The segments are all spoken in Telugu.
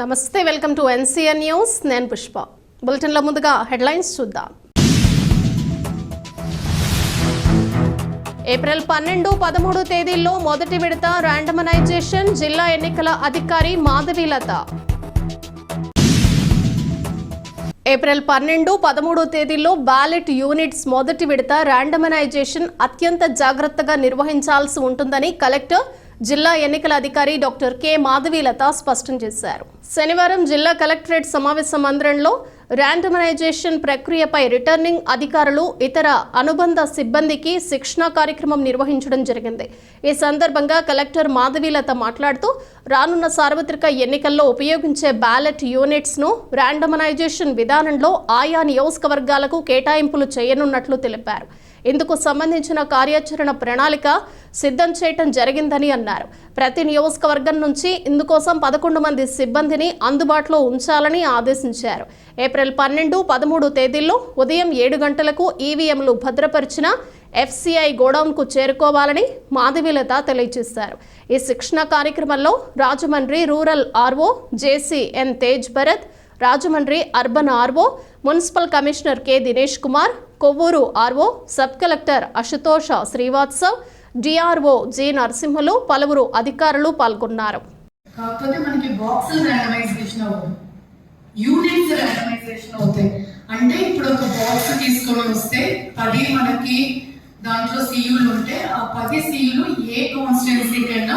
నమస్తే వెల్కమ్ టు ఎన్సీఎన్ న్యూస్. నేను పుష్ప. బులెటిన్లో ముందుగా హెడ్లైన్స్ చూద్దాం. ఏప్రిల్ పన్నెండు పదమూడు తేదీల్లో మొదటి విడత ర్యాండమనైజేషన్ జిల్లా ఎన్నికల అధికారి మాధవీలత ఏప్రిల్ పన్నెండు పదమూడు తేదీల్లో బ్యాలెట్ యూనిట్స్ మొదటి విడత ర్యాండమనైజేషన్ అత్యంత జాగ్రత్తగా నిర్వహించాల్సి ఉంటుందని కలెక్టర్ జిల్లా ఎన్నికల అధికారి డాక్టర్ కె. మాధవీలత స్పష్టం చేశారు. శనివారం జిల్లా కలెక్టరేట్ సమావేశ మందిరంలో ర్యాండమైజేషన్ ప్రక్రియపై రిటర్నింగ్ అధికారులు ఇతర అనుబంధ సిబ్బందికి శిక్షణా కార్యక్రమం నిర్వహించడం జరిగింది. ఈ సందర్భంగా కలెక్టర్ మాధవీలత మాట్లాడుతూ రానున్న సార్వత్రిక ఎన్నికల్లో ఉపయోగించే బ్యాలెట్ యూనిట్స్ను ర్యాండమనైజేషన్ విధానంలో ఆయా నియోజకవర్గాలకు కేటాయింపులు చేయనున్నట్లు తెలిపారు. ఇందుకు సంబంధించిన కార్యాచరణ ప్రణాళిక సిద్ధం చేయటం జరిగిందని అన్నారు. ప్రతి నియోజకవర్గం నుంచి ఇందుకోసం పదకొండు మంది సిబ్బందిని అందుబాటులో ఉంచాలని ఆదేశించారు. ఏప్రిల్ పన్నెండు పదమూడు తేదీల్లో ఉదయం ఏడు గంటలకు ఈవీఎంలు భద్రపరిచిన ఎఫ్సిఐ గోడౌన్కు చేరుకోవాలని మాధవీలత తెలియజేశారు. ఈ శిక్షణ కార్యక్రమంలో Rajahmundry rural RO JCN Tej Bharat Rajahmundry urban RO municipal commissioner K Dinesh Kumar Kovvur RO sub collector Ashutosh Srivastav DRO G Narasimhulu పలువురు అధికారులు పాల్గొన్నారు. కాకపోతే మనకి బాక్సులు యూనిట్స్ ర్యాండమైజేషన్ అవుతాయి. అంటే ఇప్పుడు ఒక బాక్స్ తీసుకొని వస్తే పది మనకి దాంట్లో సీయులు ఉంటే ఆ పది సీయులు ఏ కాన్స్టిట్యున్సీకైనా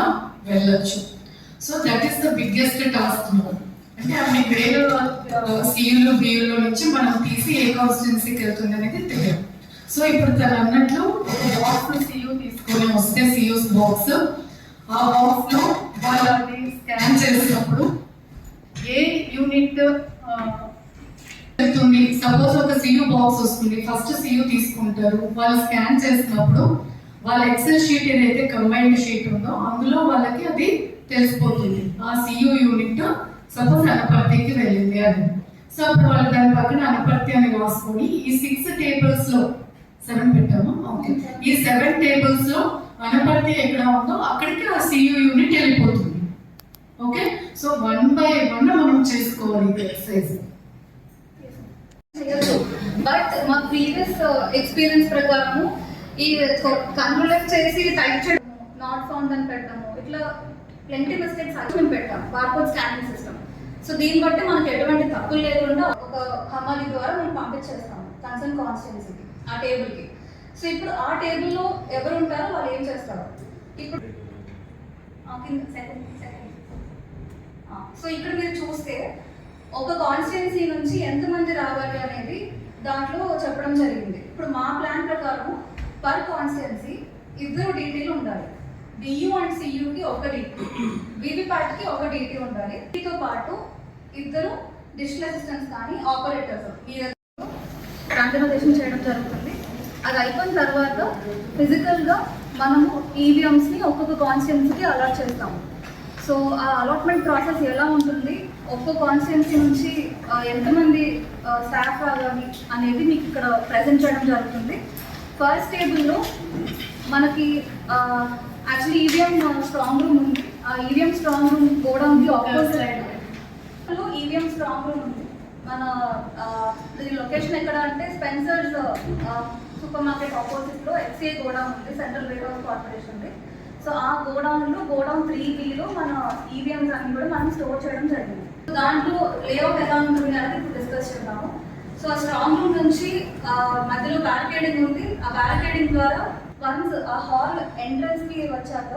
వెళ్ళొచ్చు. So that is the biggest task అంటే అన్ని వేలు సీయులు బియుల నుంచి మనం తీసి ఏ కాన్స్టిట్యున్సీకి వెళ్తుంది అనేది తెలియదు. సో ఇప్పుడు తను అన్నట్లు ఒక బాక్స్ సీయు తీసుకొని వస్తే సీయూస్ బాక్స్ ఆ బాక్స్లో వాళ్ళని స్కాన్ చేసినప్పుడు యూనిట్ uh, వెళ్తుంది. సపోజ్ ఒక సియు బాక్స్ వస్తుంది. ఫస్ట్ సియు తీసుకుంటారు. వాళ్ళు స్కాన్ చేసినప్పుడు వాళ్ళ ఎక్సెల్ షీట్ ఏదైతే కంబైన్డ్ షీట్ ఉందో అందులో వాళ్ళకి అది తెలిసిపోతుంది. ఆ సియు యూనిట్ సపోజ్ అనపర్తికి వెళ్ళింది అని. సో అప్పుడు వాళ్ళు దాని పక్కన అనపర్తి అని రాసుకొని ఈ సిక్స్ టేబుల్స్లో సెవెన్ పెట్టాము. ఓకే ఈ సెవెన్ టేబుల్స్లో అనపర్తి ఎక్కడ ఉందో అక్కడికి ఆ సియు యూనిట్ వెళ్ళిపోతుంది. Okay so one by one చేసుకోవాలి ఎక్సర్సైజ్ బట్ మా ప్రీవియస్ ఎక్స్పీరియన్స్ uh, ప్రకారము ఈ కంట్రోల్ చేసి టైప్ చేయడం నాట్ ఫౌండ్ అని పెట్టడము ఇట్లా ప్లెంటీ మిస్టేక్స్ అది మేము పెట్టాం బార్కోడ్ స్కానింగ్ సిస్టమ్ సో దీన్ని బట్టి మనకి ఎటువంటి తప్పులు లేకుండా ఒక హమాలి ద్వారా మేము పంపించేస్తాము కన్సర్న్ కాన్స్టిట్యున్సీకి ఆ టేబుల్కి సో ఇప్పుడు ఆ టేబుల్లో ఎవరు ఉంటారో వాళ్ళు ఏం చేస్తారు? ఇప్పుడు సెకండ్ సెకండ్ సో ఇక్కడ మీరు చూస్తే ఒక కాన్స్టిట్యున్సీ నుంచి ఎంతమంది రావాలి అనేది దాంట్లో చెప్పడం జరిగింది. ఇప్పుడు మా ప్లాన్ ప్రకారం పర్ కాన్స్టిట్యున్సీ ఇద్దరు డీటీలు ఉండాలి. బియు అండ్ సియుకి ఒక డీటీ వివిపాట్కి ఒక డీటీ ఉండాలి. వీటితో పాటు ఇద్దరు డిజిటల్ అసిస్టెంట్స్ కానీ ఆపరేటర్స్ ఈ ర్యాండమైజేషన్ చేయడం జరుగుతుంది. అది అయిపోయిన తర్వాత ఫిజికల్గా మనము ఈవీఎంస్ని ఒక్కొక్క కాన్స్టిట్యున్సీకి అలాట్ చేస్తాము. సో ఆ అలాట్మెంట్ ప్రాసెస్ ఎలా ఉంటుంది? ఒక్కో కాన్స్టిట్యున్సీ నుంచి ఎంతమంది స్టాఫ్ రావాలి అనేది మీకు ఇక్కడ ప్రజెంట్ చేయడం జరుగుతుంది. ఫస్ట్ టేబుల్లో మనకి యాక్చువల్లీ ఈవీఎం స్ట్రాంగ్ రూమ్ ఉంది. ఆ ఈవీఎం స్ట్రాంగ్ రూమ్ గోడౌన్కి ఆపోజిట్ ఈవీఎం స్ట్రాంగ్ రూమ్ ఉంది. మన ఇది లొకేషన్ ఎక్కడ అంటే స్పెన్సర్స్ సూపర్ మార్కెట్ ఆపోజిట్లో ఎఫ్సిఐ గోడౌన్ ఉంది సెంట్రల్ రేట్ ఆఫ్ కార్పొరేషన్ ఉంది. సో ఆ గోడౌన్లో గోడౌన్ త్రీ లో మన ఈవీఎంస్ అన్ని కూడా మనం స్టోర్ చేయడం జరిగింది. దాంట్లో లేఅవుట్ ఎలా ఉంటుంది అనేది ఇప్పుడు డిస్కస్ చేద్దాము. సో ఆ స్ట్రాంగ్ రూమ్ నుంచి మధ్యలో బ్యారికేడింగ్ ఉంది. ఆ బ్యారికేడింగ్ ద్వారా వన్స్ ఆ హాల్ ఎంట్రన్స్కి వచ్చాక